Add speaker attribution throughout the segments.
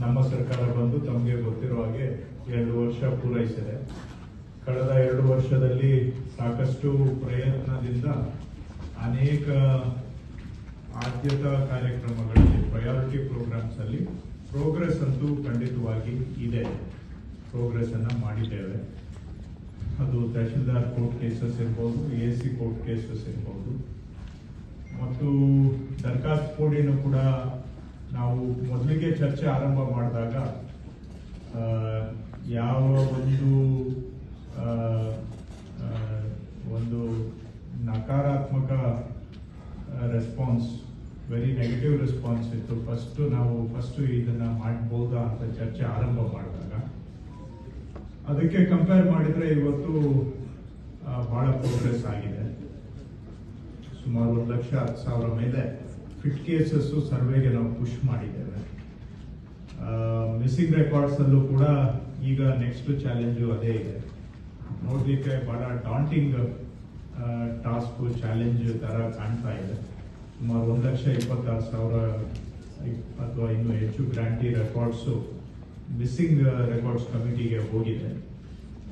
Speaker 1: ನಮ್ಮ ಸರ್ಕಾರ ಬಂದು ತಮಗೆ ಗೊತ್ತಿರೋ ಹಾಗೆ ಎರಡು ವರ್ಷ ಪೂರೈಸಿದೆ. ಕಳೆದ ಎರಡು ವರ್ಷದಲ್ಲಿ ಸಾಕಷ್ಟು ಪ್ರಯತ್ನದಿಂದ ಅನೇಕ ಆದ್ಯತಾ ಕಾರ್ಯಕ್ರಮಗಳಲ್ಲಿ ಪ್ರಯಾರಿಟಿ ಪ್ರೋಗ್ರಾಮ್ಸ್ ಅಲ್ಲಿ ಪ್ರೋಗ್ರೆಸ್ ಅಂತೂ ಖಂಡಿತವಾಗಿ ಇದೆ. ಪ್ರೋಗ್ರೆಸ್ ಅನ್ನ ಮಾಡಿದ್ದೇವೆ. ಅದು ತಹಶೀಲ್ದಾರ್ ಕೋರ್ಟ್ ಕೇಸಸ್ ಇರ್ಬೋದು, ಎ ಸಿ ಕೋರ್ಟ್ ಕೇಸಸ್ ಇರ್ಬೋದು. ಮತ್ತು ದರ್ಖಾಸ್ತ್ ಕೋಡಿನೂ ಕೂಡ ನಾವು ಮೊದಲಿಗೆ ಚರ್ಚೆ ಆರಂಭ ಮಾಡಿದಾಗ ಯಾವ ಒಂದು ಒಂದು ನಕಾರಾತ್ಮಕ ರೆಸ್ಪಾನ್ಸ್ ವೆರಿ ನೆಗೆಟಿವ್ ರೆಸ್ಪಾನ್ಸ್ ಇತ್ತು. ಫಸ್ಟ್ ನಾವು ಫಸ್ಟ್ ಇದನ್ನ ಮಾಡ್ಬೋದಾ ಅಂತ ಚರ್ಚೆ ಆರಂಭ ಮಾಡಿದಾಗ, ಅದಕ್ಕೆ ಕಂಪೇರ್ ಮಾಡಿದ್ರೆ ಇವತ್ತು ಬಹಳ ಪ್ರೋಗ್ರೆಸ್ ಆಗಿದೆ. ಸುಮಾರು ಒಂದು ಲಕ್ಷ, ಹತ್ತು ಸಾವಿರ ಮೇಲೆ ಫಿಟ್ ಕೇಸಸ್ಸು ಸರ್ವೆಗೆ ನಾವು ಪುಷ್ ಮಾಡಿದ್ದೇವೆ. ಮಿಸ್ಸಿಂಗ್ ರೆಕಾರ್ಡ್ಸಲ್ಲೂ ಕೂಡ ಈಗ ನೆಕ್ಸ್ಟ್ ಚಾಲೆಂಜು ಅದೇ ಇದೆ. ನೋಡಲಿಕ್ಕೆ ಬಹಳ ಡಾಂಟಿಂಗ್ ಟಾಸ್ಕು ಚಾಲೆಂಜ್ ಥರ ಕಾಣ್ತಾ ಇದೆ. ಸುಮಾರು ಒಂದು ಲಕ್ಷ ಇಪ್ಪತ್ತಾರು ಸಾವಿರ, ಅಥವಾ ಇನ್ನೂ ಹೆಚ್ಚು ಗ್ರಾಂಟಿ ರೆಕಾರ್ಡ್ಸು ಮಿಸ್ಸಿಂಗ್ ರೆಕಾರ್ಡ್ಸ್ ಕಮಿಟಿಗೆ ಹೋಗಿದೆ.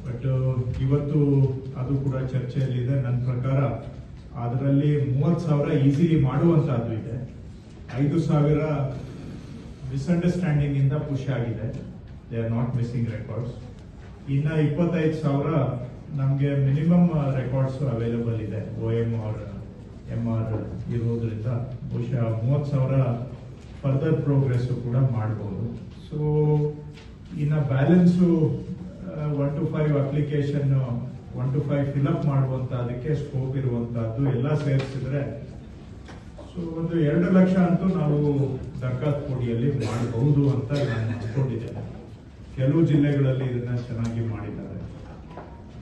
Speaker 1: ಬಟ್ ಇವತ್ತು ಅದು ಕೂಡ ಚರ್ಚೆಯಲ್ಲಿದೆ. ನನ್ನ ಪ್ರಕಾರ ಅದರಲ್ಲಿ ಮೂವತ್ತು ಸಾವಿರ ಈಸಿಲಿ ಮಾಡುವಂತಹದ್ದು ಇದೆ. ಐದು ಸಾವಿರ ಮಿಸ್ಅಂಡರ್ಸ್ಟ್ಯಾಂಡಿಂಗ್ ಇಂದ ಪುಷ್ ಆಗಿದೆ. They are not missing records ಇನ್ನ ಇಪ್ಪತ್ತೈದು ಸಾವಿರ ನಮಗೆ ಮಿನಿಮಮ್ ರೆಕಾರ್ಡ್ಸ್ ಅವೈಲೇಬಲ್ ಇದೆ. O M R M R ಇರೋದ್ರಿಂದ ಬಹುಶಃ ಮೂವತ್ತು ಸಾವಿರ ಫರ್ದರ್ ಪ್ರೋಗ್ರೆಸ್ ಕೂಡ ಮಾಡ್ಬೋದು. ಸೊ ಇನ್ನು balance one two five application one two five fill up ಮಾಡುವಂತಹದಕ್ಕೆ scope ಇರುವಂತಹದ್ದು ಎಲ್ಲ ಸೇರಿಸಿದ್ರೆ, ಸೊ ಒಂದು ಎರಡು ಲಕ್ಷ ಅಂತೂ ನಾವು ದರ್ಗಾತ್ ಕೋಡಿಯಲ್ಲಿ ಮಾಡಬಹುದು ಅಂತ ನಾನು ಅನ್ಕೊಂಡಿದ್ದೇನೆ ಕೆಲವು ಜಿಲ್ಲೆಗಳಲ್ಲಿ ಇದನ್ನ ಚೆನ್ನಾಗಿ ಮಾಡಿದ್ದಾರೆ.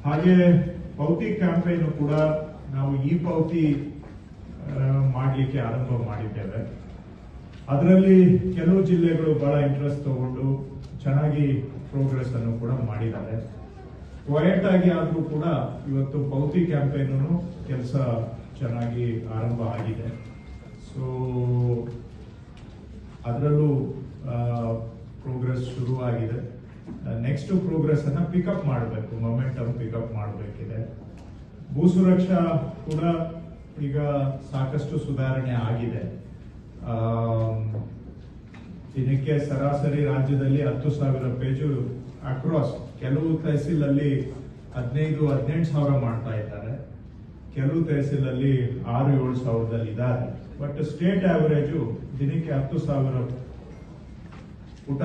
Speaker 1: ಹಾಗೆ ಪೌತಿ ಕ್ಯಾಂಪೇನ್ ಕೂಡ ನಾವು ಈ ಪೌತಿ ಮಾಡ್ಲಿಕ್ಕೆ ಆರಂಭ ಮಾಡಿದ್ದೇವೆ. ಅದರಲ್ಲಿ ಕೆಲವು ಜಿಲ್ಲೆಗಳು ಬಹಳ ಇಂಟ್ರೆಸ್ಟ್ ತಗೊಂಡು ಚೆನ್ನಾಗಿ ಪ್ರೋಗ್ರೆಸ್ ಅನ್ನು ಕೂಡ ಮಾಡಿದ್ದಾರೆ. ಕ್ವಯಟ್ ಆಗಿ ಆದರೂ ಕೂಡ ಇವತ್ತು ಪೌತಿ ಕ್ಯಾಂಪೇನ್ ಕೆಲಸ ಚೆನ್ನಾಗಿ ಆರಂಭ ಆಗಿದೆ. ಸೊ, ಅದರಲ್ಲೂ ಪ್ರೋಗ್ರೆಸ್ ಶುರುವಾಗಿದೆ. ನೆಕ್ಸ್ಟ್ ಪ್ರೋಗ್ರೆಸ್ ಅನ್ನ ಪಿಕಪ್ ಮಾಡಬೇಕು, ಮೊಮೆಂಟಮ್ ಪಿಕಪ್ ಮಾಡಬೇಕಿದೆ. ಭೂ ಸುರಕ್ಷಾ ಕೂಡ ಈಗ ಸಾಕಷ್ಟು ಸುಧಾರಣೆ ಆಗಿದೆ. ದಿನಕ್ಕೆ ಸರಾಸರಿ ರಾಜ್ಯದಲ್ಲಿ ಹತ್ತು ಸಾವಿರ ಪೇಜು ಅಕ್ರಾಸ್ ಕೆಲವು ತಹಸೀಲ್ ಅಲ್ಲಿ ಹದಿನೈದು, ಹದಿನೆಂಟು ಸಾವಿರ ಮಾಡ್ತಾ ಇದ್ದಾರೆ. ಕೆಲವು ತಹಸೀಲ್ ಅಲ್ಲಿ ಆರು, ಏಳು ಸಾವಿರದಲ್ಲಿ ಇದ್ದಾರೆ. ಬಟ್ ಸ್ಟೇಟ್ ಆವರೇಜು ದಿನಕ್ಕೆ ಹತ್ತು ಸಾವಿರ ಪುಟ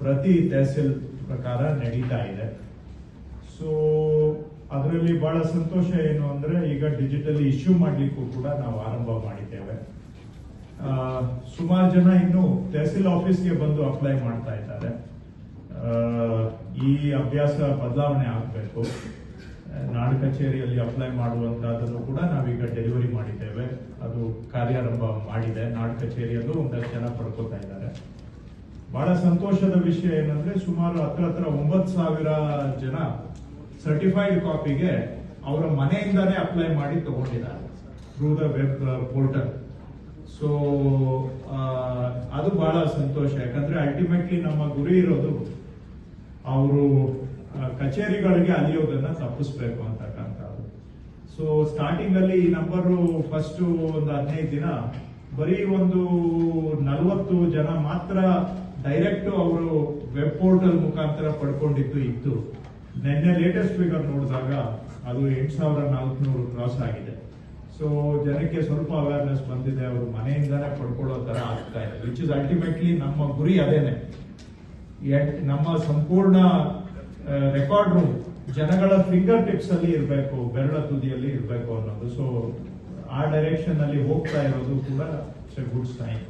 Speaker 1: ಪ್ರತಿ ತಹಸೀಲ್ ಪ್ರಕಾರ ನಡೀತಾ ಇದೆ. ಸೊ ಅದರಲ್ಲಿ ಬಹಳ ಸಂತೋಷ ಏನು ಅಂದ್ರೆ ಈಗ ಡಿಜಿಟಲಿ ಇಶ್ಯೂ ಮಾಡಲಿಕ್ಕೂ ಕೂಡ ನಾವು ಆರಂಭ ಮಾಡಿದ್ದೇವೆ. ಸುಮಾರು ಜನ ಇನ್ನು ತಹಸೀಲ್ ಆಫೀಸ್ಗೆ ಬಂದು ಅಪ್ಲೈ ಮಾಡ್ತಾ ಇದ್ದಾರೆ. ಈ ಅಭ್ಯಾಸ ಬದಲಾವಣೆ ಆಗಬೇಕು. ನಾಡು ಕಚೇರಿಯಲ್ಲಿ ಅಪ್ಲೈ ಮಾಡುವಂತಹದನ್ನು ಕೂಡ ನಾವೀಗ ಡೆಲಿವರಿ ಮಾಡಿದ್ದೇವೆ. ಅದು ಕಾರ್ಯಾರಂಭ ಮಾಡಿದೆ. ನಾಡು ಕಚೇರಿಯಲ್ಲೂ ಒಂದಷ್ಟು ಜನ ಪಡ್ಕೋತಾ ಇದ್ದಾರೆ. ಬಹಳ ಸಂತೋಷದ ವಿಷಯ ಏನಂದ್ರೆ ಸುಮಾರು ಹತ್ರ ಹತ್ರ ಒಂಬತ್ತು ಸಾವಿರ ಜನ ಸರ್ಟಿಫೈಡ್ ಕಾಪಿಗೆ ಅವರ ಮನೆಯಿಂದಾನೇ ಅಪ್ಲೈ ಮಾಡಿ ತಗೊಂಡಿದ್ದಾರೆ. Through the web portal. So ಅದು ಬಹಳ ಸಂತೋಷ. ಯಾಕಂದ್ರೆ ಅಲ್ಟಿಮೇಟ್ಲಿ ನಮ್ಮ ಗುರಿ ಇರೋದು ಅವರು ಕಚೇರಿಗಳಿಗೆ ಅಲಿಯೋದನ್ನ ತಪ್ಪಿಸ್ಬೇಕು ಅಂತಕ್ಕಂಥದ್ದು ಸೊ ಸ್ಟಾರ್ಟಿಂಗ್ ಅಲ್ಲಿ ಈ ನಂಬರ್ ಫಸ್ಟ್ ಒಂದು ಹದಿನೈದು ದಿನ ಬರೀ ಒಂದು ನಲವತ್ತು ಜನ ಮಾತ್ರ ಡೈರೆಕ್ಟ್ ಅವರು ವೆಬ್ ಪೋರ್ಟಲ್ ಮುಖಾಂತರ ಪಡ್ಕೊಂಡಿದ್ದು ಇತ್ತು. ನಿನ್ನೆ ಲೇಟೆಸ್ಟ್ ಫಿಗರ್ ನೋಡಿದಾಗ ಅದು ಎಂಟು ಸಾವಿರ ನಾಲ್ಕುನೂರು ಕ್ರಾಸ್ ಆಗಿದೆ. ಸೊ ಜನಕ್ಕೆ ಸ್ವಲ್ಪ ಅವೇರ್ನೆಸ್ ಬಂದಿದೆ, ಅವರು ಮನೆಯಿಂದಾನೆ ಪಡ್ಕೊಳ್ಳೋ ತರ ಆಗ್ತಾ ಇದೆ ವಿಚ್ ಇಸ್ ಅಲ್ಟಿಮೇಟ್ಲಿ ನಮ್ಮ ಗುರಿ ಅದೇನೆ. ನಮ್ಮ ಸಂಪೂರ್ಣ ರೆಕಾರ್ಡ್ ರೂಮ್ ಜನಗಳ ಫಿಂಗರ್ ಟಿಪ್ಸ್ ಅಲ್ಲಿ ಇರಬೇಕು, ಬೆರಳ ತುದಿಯಲ್ಲಿ ಇರಬೇಕು ಅನ್ನೋದು. ಸೊ ಆ ಡೈರೆಕ್ಷನ್ ಅಲ್ಲಿ ಹೋಗ್ತಾ ಇರೋದು ಕೂಡ ಗುಡ್ ಸೈನ್